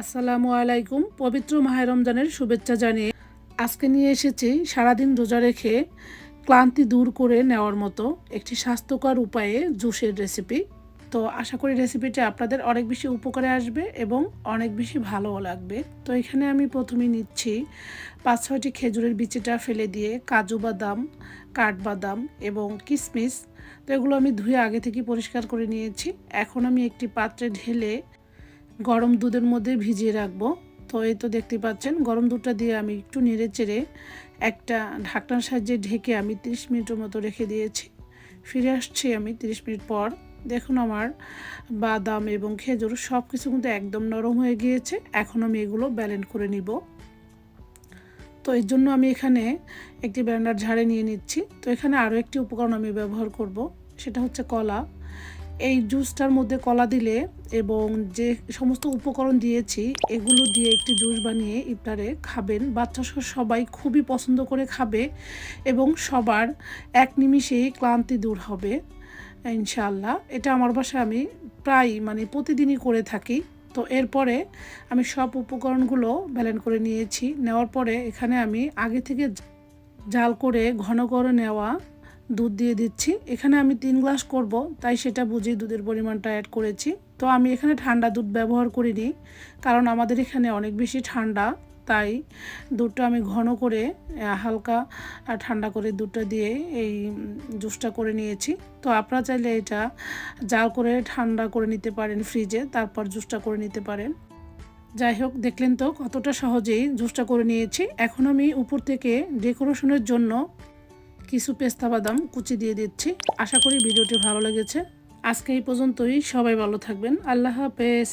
আসসালামু আলাইকুম, পবিত্র মাহে রমজানের শুভেচ্ছা জানিয়ে আজকে নিয়ে এসেছি সারাদিন রোজা রেখে ক্লান্তি দূর করে নেওয়ার মতো একটি স্বাস্থ্যকর উপায়ে জুসের রেসিপি তো আশা করি রেসিপিটা আপনাদের অনেক বেশি উপকারে আসবে এবং অনেক বেশি ভালোও লাগবে। তো এখানে আমি প্রথমে নিচ্ছি পাঁচ ছয়টি খেজুরের বিচিটা ফেলে দিয়ে কাজু বাদাম, কাঠবাদাম এবং কিশমিশ তো এগুলো আমি ধুয়ে আগে থেকে পরিষ্কার করে নিয়েছি। এখন আমি একটি পাত্রে ঢেলে গরম দুধের মধ্যে ভিজিয়ে রাখব। তো এই তো দেখতে পাচ্ছেন, গরম দুধটা দিয়ে আমি একটু নেড়ে চেড়ে একটা ঢাকনার সাহায্যে ঢেকে আমি 30 মিনিটের মতো রেখে দিয়েছি। ফিরে আসছি আমি 30 মিনিট পর। দেখুন আমার বাদাম এবং খেজুর সব কিছু কিন্তু একদম নরম হয়ে গিয়েছে। এখন আমি এগুলো ব্যালেন্ড করে নিব। তো এর জন্য আমি এখানে একটি ব্যান্ডার ঝাড়ে নিয়ে নিচ্ছি। তো এখানে আরও একটি উপকরণ আমি ব্যবহার করব, সেটা হচ্ছে কলা। এই জুসটার মধ্যে কলা দিলে এবং যে সমস্ত উপকরণ দিয়েছি, এগুলো দিয়ে একটি জুস বানিয়ে ইফতারে খাবেন। বাচ্চা সবাই খুবই পছন্দ করে খাবে এবং সবার এক নিমিষেই ক্লান্তি দূর হবে, ইনশাআল্লাহ। এটা আমার বাসায় আমি প্রায় মানে প্রতিদিনই করে থাকি। তো এরপরে আমি সব উপকরণগুলো ব্যালেন্ড করে নিয়েছি। নেওয়ার পরে এখানে আমি আগে থেকে জাল করে ঘন করে নেওয়া দুধ দিয়ে দিচ্ছি। এখানে আমি তিন গ্লাস করব, তাই সেটা বুঝেই দুধের পরিমাণটা অ্যাড করেছি। তো আমি এখানে ঠান্ডা দুধ ব্যবহার করিনি, কারণ আমাদের এখানে অনেক বেশি ঠান্ডা, তাই দুধটা আমি ঘন করে হালকা ঠান্ডা করে দুধটা দিয়ে এই জুসটা করে নিয়েছি। তো আপনারা চাইলে এটা জাল করে ঠান্ডা করে নিতে পারেন ফ্রিজে তারপর জুসটা করে নিতে পারেন। যাই হোক, দেখলেন তো কতটা সহজেই জুসটা করে নিয়েছি। এখন আমি উপর থেকে ডেকোরেশনের জন্য কিছু পেস্তা বাদাম কুচি দিয়ে দিচ্ছি। আশা করি ভিডিওটি ভালো লেগেছে। আজকে এই পর্যন্তই। সবাই ভালো থাকবেন। আল্লাহ হাফেজ।